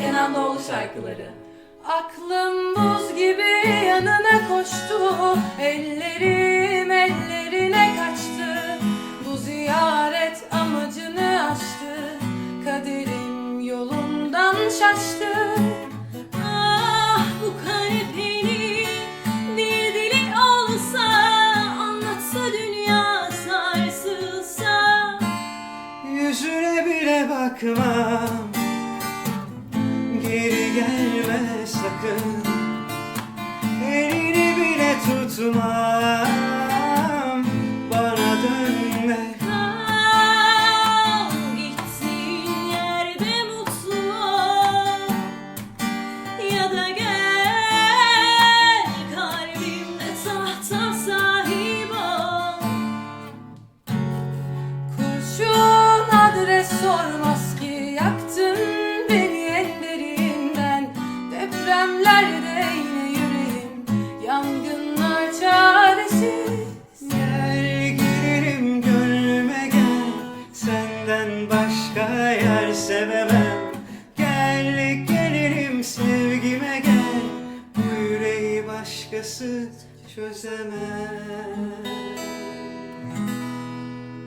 Kenan Doğulu şarkıları. Aklım buz gibi yanına koştu. Ellerim ellerine kaçtı. Bu ziyaret amacını aştı. Kaderim yolundan şaştı. Ah bu kanepenin bir dili olsa Anlatsa dünya sarsılsa Yüzüne bile bakmam sakın. Elini bile tutmam. Bana dönme. Kal yerde mutlu Ya da gel kalbimde tahta sahip ol. Adres sormaz Depremlerde yine yüreğim Yangınlar çaresiz. Gel gelirim gönlüme gel. Senden başka yer sevemem. Gel gelirim sevgime gel. Bu yüreği başkası çözemez